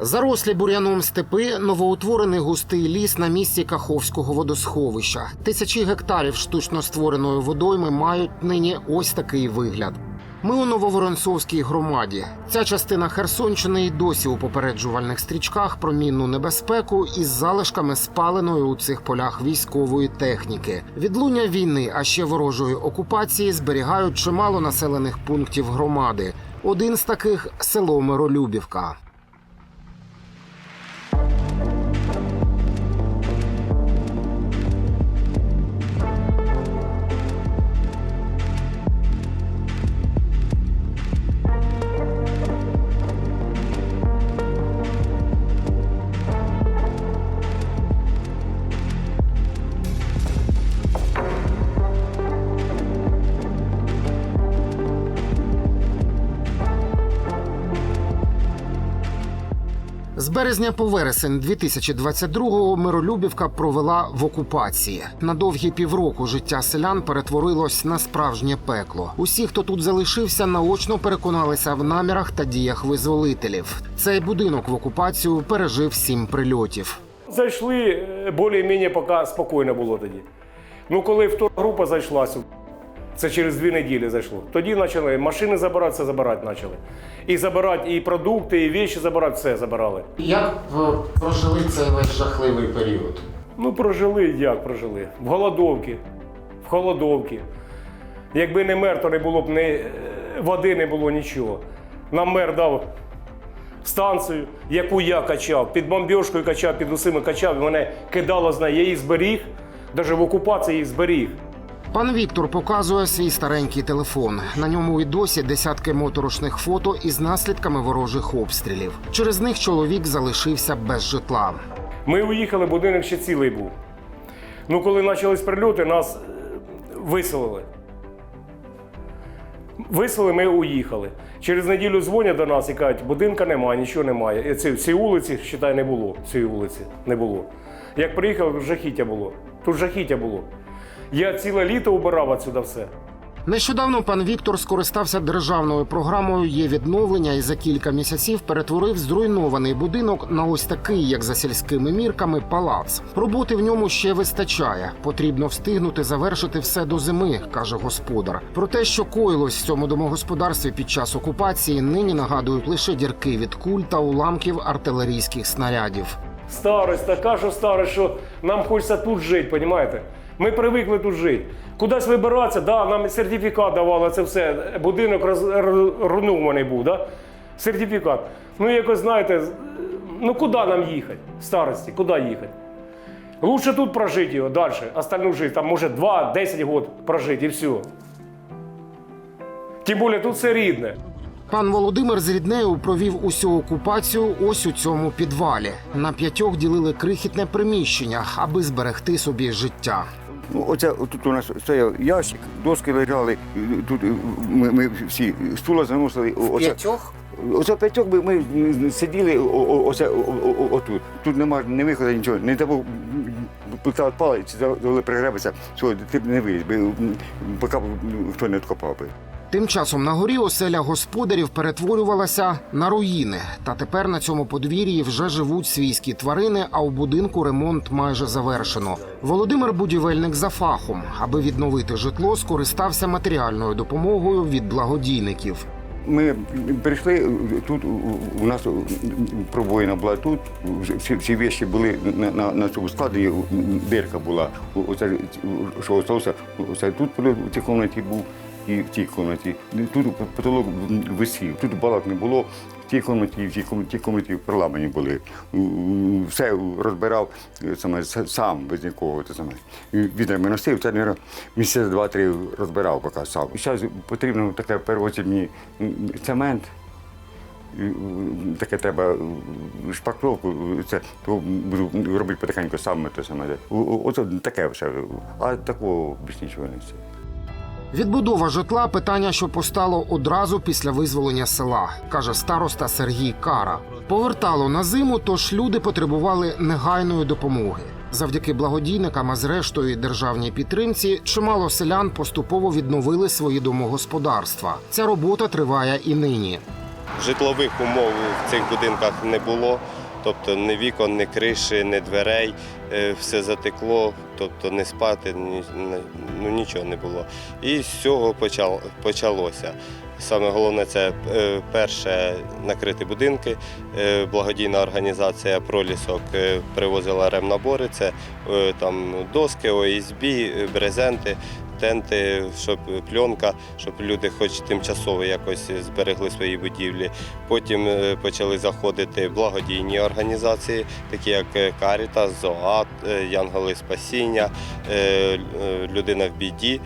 Зарослі бур'яном степи, новоутворений густий ліс на місці Каховського водосховища. Тисячі гектарів штучно створеної водойми мають нині ось такий вигляд. Ми у Нововоронцовській громаді. Ця частина Херсонщини й досі у попереджувальних стрічках про мінну небезпеку із залишками спаленої у цих полях військової техніки. Відлуння війни, а ще ворожої окупації зберігають чимало населених пунктів громади. Один з таких село Миролюбівка. Березня по вересень 2022-го Миролюбівка провела в окупації. На довгі півроку життя селян перетворилось на справжнє пекло. Усі, хто тут залишився, наочно переконалися в намірах та діях визволителів. Цей будинок в окупацію пережив сім прильотів. Зайшли е, більш-менш поки спокійно було тоді. Ну, коли втора група зайшла сюди, це через дві неділі зайшло. Тоді почали машини забирати, все забирати почали. І забирати і продукти, і речі забирати, все забирали. Як ви прожили цей весь жахливий період? Ну, прожили, як прожили? В голодовці. В холодовці. Якби не мер, то не було б ні е, води, не було нічого. Нам мер дав станцію, яку я качав, під бомбіжкою качав, під усіми качав, і мене кидало з неї. Я її зберіг, навіть в окупації її зберіг. Пан Віктор показує свій старенький телефон. На ньому і досі десятки моторошних фото із наслідками ворожих обстрілів. Через них чоловік залишився без житла. Ми уїхали, будинок ще цілий був. Ну, коли почались прильоти, нас е, виселили. Виселили, ми уїхали. Через неділю дзвонять до нас і кажуть, будинка немає, нічого немає. Ці, ці вулиці, считай, не було. Цієї вулиці не було. Як приїхав, жахіття було. Тут жахіття було. Я ціле літо убирав отсюди все. Нещодавно пан Віктор скористався державною програмою є відновлення і за кілька місяців перетворив зруйнований будинок на ось такий, як за сільськими мірками, палац. Роботи в ньому ще вистачає. Потрібно встигнути завершити все до зими, каже господар. Про те, що коїлось в цьому домогосподарстві під час окупації, нині нагадують лише дірки від куль та уламків артилерійських снарядів. Старость така, що старость, що нам хочеться тут жити, розумієте? Ми привикли тут жити. Кудись вибиратися, да, нам сертифікат давали, це все. Будинок роз, руйнований був, да? сертифікат. Ну, якось, знаєте, ну куди нам їхати? В старості, куди їхати? Лучше тут прожити його далі, остальну життя, там може 2-10 років прожити і все. Тим більше тут все рідне. Пан Володимир з ріднею провів усю окупацію ось у цьому підвалі. На п'ятьох ділили крихітне приміщення, аби зберегти собі життя. Ну, Оце тут у нас стояв ящик, доски лежали, тут ми, ми всі стула заносили. Оце, П'ятьох? оце п'ятьох ми, ми сиділи о- о- оце, о- о- о- отут. Тут немає не виходу, нічого. Не того плита відпала, чи завели пригребися, що ти б не виліз, би, м, поки б хто не відкопав би. Тим часом на горі оселя господарів перетворювалася на руїни. Та тепер на цьому подвір'ї вже живуть свійські тварини, а у будинку ремонт майже завершено. Володимир будівельник за фахом, аби відновити житло, скористався матеріальною допомогою від благодійників. Ми прийшли, тут у нас пробоїна була тут, всі, всі вещі були на, на, на цьому складі, дирка була. Оце, що залишилося, оце тут в цій кімнаті був і в тій кімнаті. Тут потолок висів, тут балок не було, в тій кімнаті, в тій кімнаті, в тій були. Все розбирав саме, сам, без нікого. Те саме. Відрами носив, це місяць два-три розбирав поки сам. І зараз потрібно таке перевозити мені цемент. Таке треба шпакловку, це то буду робити потихеньку сам те саме. Оце таке все. А такого більш нічого не все. Відбудова житла питання, що постало одразу після визволення села, каже староста Сергій Кара. Повертало на зиму, тож люди потребували негайної допомоги. Завдяки благодійникам, а зрештою державній підтримці, чимало селян поступово відновили свої домогосподарства. Ця робота триває і нині. Житлових умов в цих будинках не було, тобто ні вікон, ні криші, ні дверей, е, все затекло, тобто не спати, ну, нічого не було. І з цього почалося. Саме головне це е, перше накриті будинки. Е, Благодійна організація Пролісок привозила ремнабори, це там доски, ОСБ, брезенти, тенти, щоб пленка, щоб люди хоч тимчасово якось зберегли свої будівлі. Потім е, почали заходити благодійні організації, такі як е, Карітас, ЗОАТ, е, Янголи Спасіння, Людина в біді.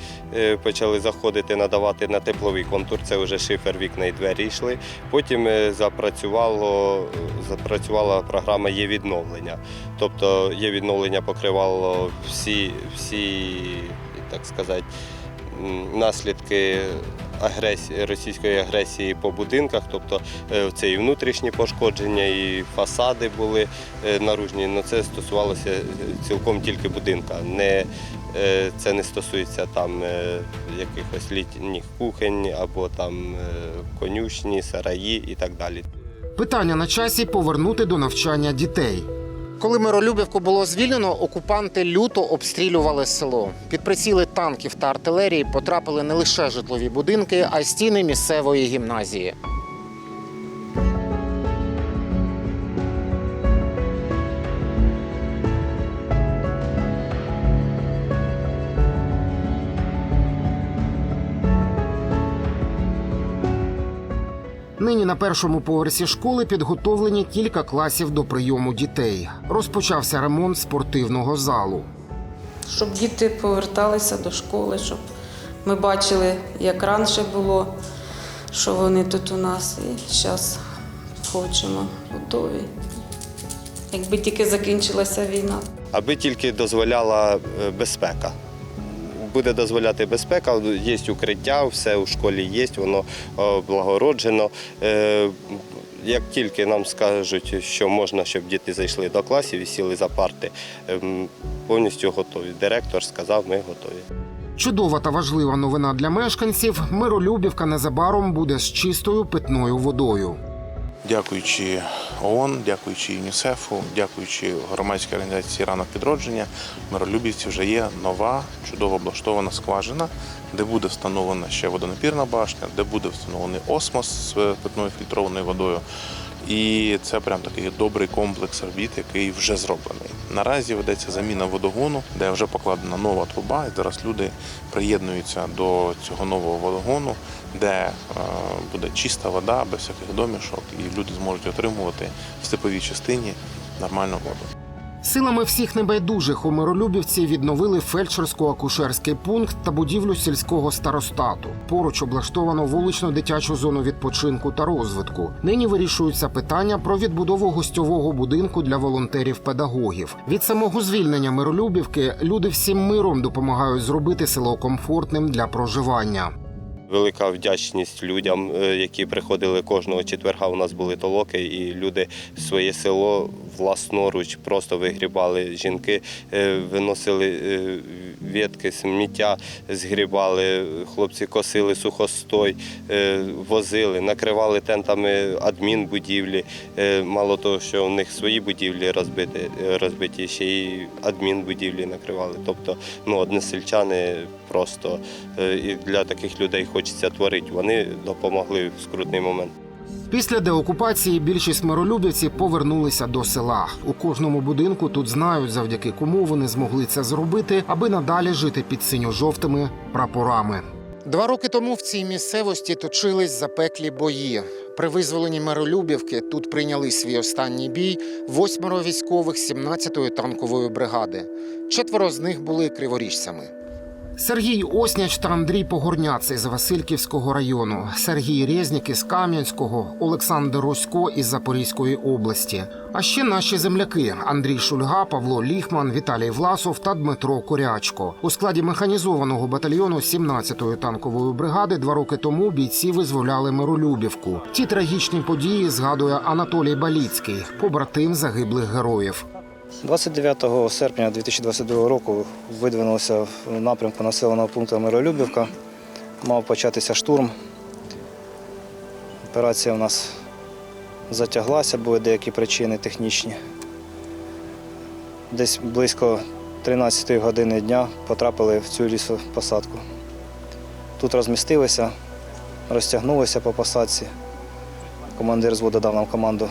Почали заходити, надавати на тепловий контур. Це вже шифер, вікна і двері йшли. Потім запрацювало, запрацювала програма є відновлення. Тобто є відновлення покривало всі, всі так сказати, наслідки агресії, російської агресії по будинках, тобто е, це і внутрішні пошкодження, і фасади були е, наружні. але це стосувалося е, цілком тільки будинка. Не, це не стосується там якихось літніх кухонь або там конюшні, сараї і так далі. Питання на часі повернути до навчання дітей. Коли Миролюбівку було звільнено, окупанти люто обстрілювали село. Під приціли танків та артилерії потрапили не лише житлові будинки, а й стіни місцевої гімназії. Нині на першому поверсі школи підготовлені кілька класів до прийому дітей. Розпочався ремонт спортивного залу. щоб діти поверталися до школи, щоб ми бачили, як раніше було, що вони тут у нас. І зараз хочемо, готові. Якби тільки закінчилася війна. аби тільки дозволяла е, безпека. Буде дозволяти безпека, є укриття, все у школі є, воно облагороджено. Е, Як тільки нам скажуть, що можна, щоб діти зайшли до класів і сіли за парти, ем, повністю готові. Директор сказав, ми готові. Чудова та важлива новина для мешканців. Миролюбівка незабаром буде з чистою питною водою. Дякуючи ООН, дякуючи ЮНІСЕФу, дякуючи громадській організації ранок підродження, в Миролюбівці вже є нова, чудово облаштована скважина, де буде встановлена ще водонапірна башня, де буде встановлений осмос з питною фільтрованою водою. І це прям такий добрий комплекс робіт, який вже зроблений. Наразі ведеться заміна водогону, де вже покладена нова труба, і зараз люди приєднуються до цього нового водогону, де е, буде чиста вода, без всяких домішок, і люди зможуть отримувати в степовій частині нормальну воду. Силами всіх небайдужих у Миролюбівці відновили фельдшерсько-акушерський пункт та будівлю сільського старостату. Поруч облаштовано вуличну дитячу зону відпочинку та розвитку. Нині вирішуються питання про відбудову гостьового будинку для волонтерів-педагогів. Від самого звільнення Миролюбівки люди всім миром допомагають зробити село комфортним для проживання. Велика вдячність людям, е, які приходили кожного четверга. У нас були толоки, і люди своє село власноруч просто вигрібали. Жінки е, виносили е, ветки, сміття, згрібали, хлопці косили сухостой, е, возили, накривали тентами адмінбудівлі. Мало того, що у них свої будівлі розбиті, розбиті, ще й адмінбудівлі накривали. Тобто, ну, односельчани просто і для таких людей хочеться творити. Вони допомогли в скрутний момент. Після деокупації більшість миролюбівців повернулися до села. У кожному будинку тут знають, завдяки кому вони змогли це зробити, аби надалі жити під синьо-жовтими прапорами. Два роки тому в цій місцевості точились запеклі бої. При визволенні Миролюбівки тут прийняли свій останній бій восьмеро військових 17-ї танкової бригади. Четверо з них були криворіжцями. Сергій Осняч та Андрій Погорняцей з Васильківського району, Сергій Резнік із Кам'янського, Олександр Росько із Запорізької області. А ще наші земляки Андрій Шульга, Павло Ліхман, Віталій Власов та Дмитро Корячко. У складі механізованого батальйону 17-ї танкової бригади два роки тому бійці визволяли Миролюбівку. Ті трагічні події згадує Анатолій Баліцький, побратим загиблих героїв. 29 серпня 2022 року видвинулося в напрямку населеного пункту Миролюбівка. Мав початися штурм. Операція у нас затяглася, були деякі причини технічні. Десь близько 13 години дня потрапили в цю лісопосадку. Тут розмістилися, розтягнулися по посадці. Командир зводу дав нам команду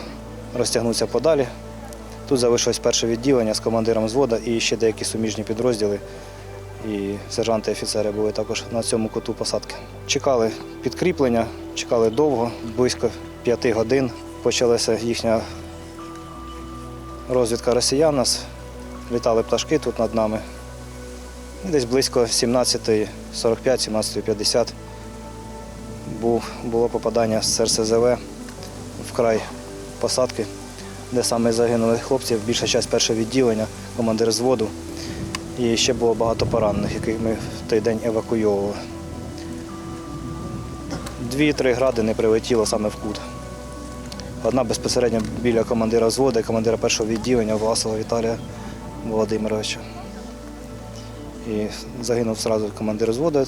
розтягнутися подалі. Тут залишилось перше відділення з командиром звода і ще деякі суміжні підрозділи. І сержанти і офіцери були також на цьому куту посадки. Чекали підкріплення, чекали довго, близько п'яти годин. Почалася їхня розвідка росіян. Нас літали пташки тут над нами. І десь близько 17.45, 17.50 було попадання з РСЗВ в край посадки, де саме загинули хлопці, більша частина першого відділення, командир зводу. І ще було багато поранених, яких ми в той день евакуйовували. Дві-три гради не прилетіло саме в кут. Одна безпосередньо біля командира взводу і командира першого відділення Власова Віталія Володимировича. І загинув одразу командир взводу,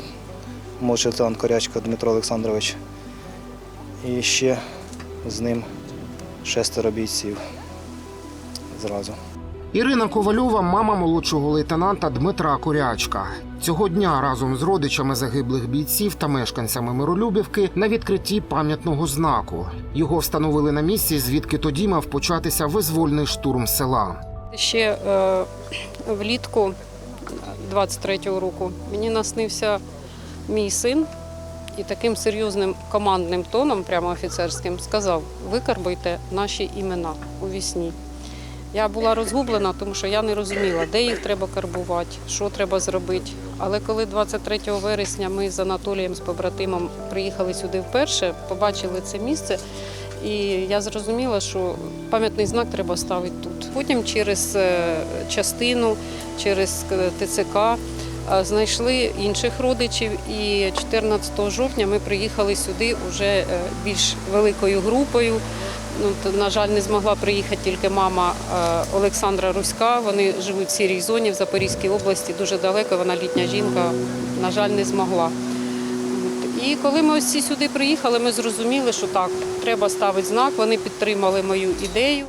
молодший лейтенант Корячко Дмитро Олександрович. І ще з ним шестеро бійців зразу. Ірина Ковальова, мама молодшого лейтенанта Дмитра Корячка. Цього дня разом з родичами загиблих бійців та мешканцями Миролюбівки на відкритті пам'ятного знаку. Його встановили на місці, звідки тоді мав початися визвольний штурм села. Ще е, влітку 23-го року мені наснився мій син і таким серйозним командним тоном, прямо офіцерським, сказав: викарбуйте наші імена у вісні. Я була розгублена, тому що я не розуміла, де їх треба карбувати, що треба зробити. Але коли 23 вересня ми з Анатолієм, з побратимом приїхали сюди вперше, побачили це місце, і я зрозуміла, що пам'ятний знак треба ставити тут. Потім через е, частину, через е, ТЦК знайшли інших родичів. І 14 жовтня ми приїхали сюди вже е, більш великою групою. Ну, на жаль, не змогла приїхати тільки мама е, Олександра Руська. Вони живуть в сірій зоні в Запорізькій області, дуже далеко. Вона літня жінка, на жаль, не змогла. І коли ми ось сюди приїхали, ми зрозуміли, що так, треба ставити знак. Вони підтримали мою ідею.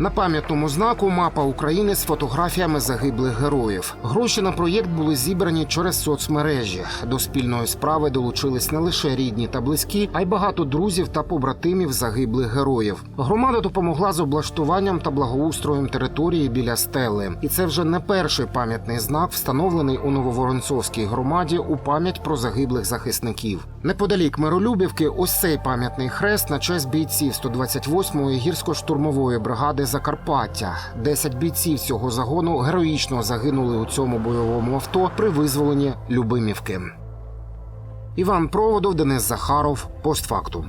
На пам'ятному знаку мапа України з фотографіями загиблих героїв. Гроші на проєкт були зібрані через соцмережі. До спільної справи долучились не лише рідні та близькі, а й багато друзів та побратимів загиблих героїв. Громада допомогла з облаштуванням та благоустроєм території біля стели. І це вже не перший пам'ятний знак, встановлений у Нововоронцовській громаді у пам'ять про загиблих захисників. Неподалік Миролюбівки, ось цей пам'ятний хрест на честь бійців 128-ї гірсько-штурмової бригади Закарпаття. Десять бійців цього загону героїчно загинули у цьому бойовому авто при визволенні Любимівки. Іван Проводов, Денис Захаров, постфактум.